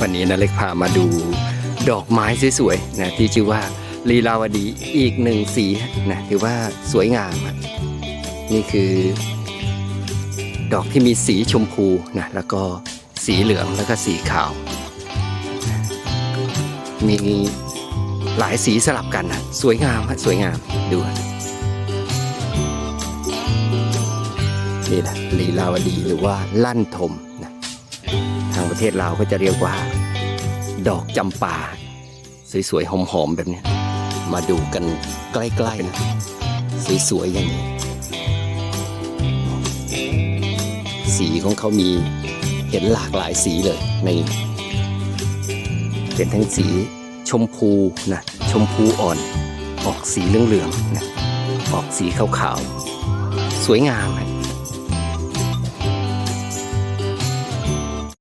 วันนี้นะเล็กพามาดูดอกไม้สวยๆนะที่ชื่อว่าลีลาวดีอีกหนึ่งสีนะถือว่าสวยงาม นี่คือ ดอกที่มีสีชมพูนะแล้วก็สีเหลืองแล้วก็สีขาว มีหลายสีสลับกันนะสวยงามสวยงามดูนี่นะลีลาวดีหรือว่าลั่นทม ทางประเทศลาวก็จะเรียกว่า ดอกจำปาสวยๆหอมๆแบบนี้มาดูกันใกล้ๆนะสวยๆอย่างนี้ สีของเขามีเห็นหลากหลายสีเลยในเป็นทั้งสีชมพูนะชมพูอ่อน ออกสีเหลืองๆนะออกสีขาวๆสวยงามนะ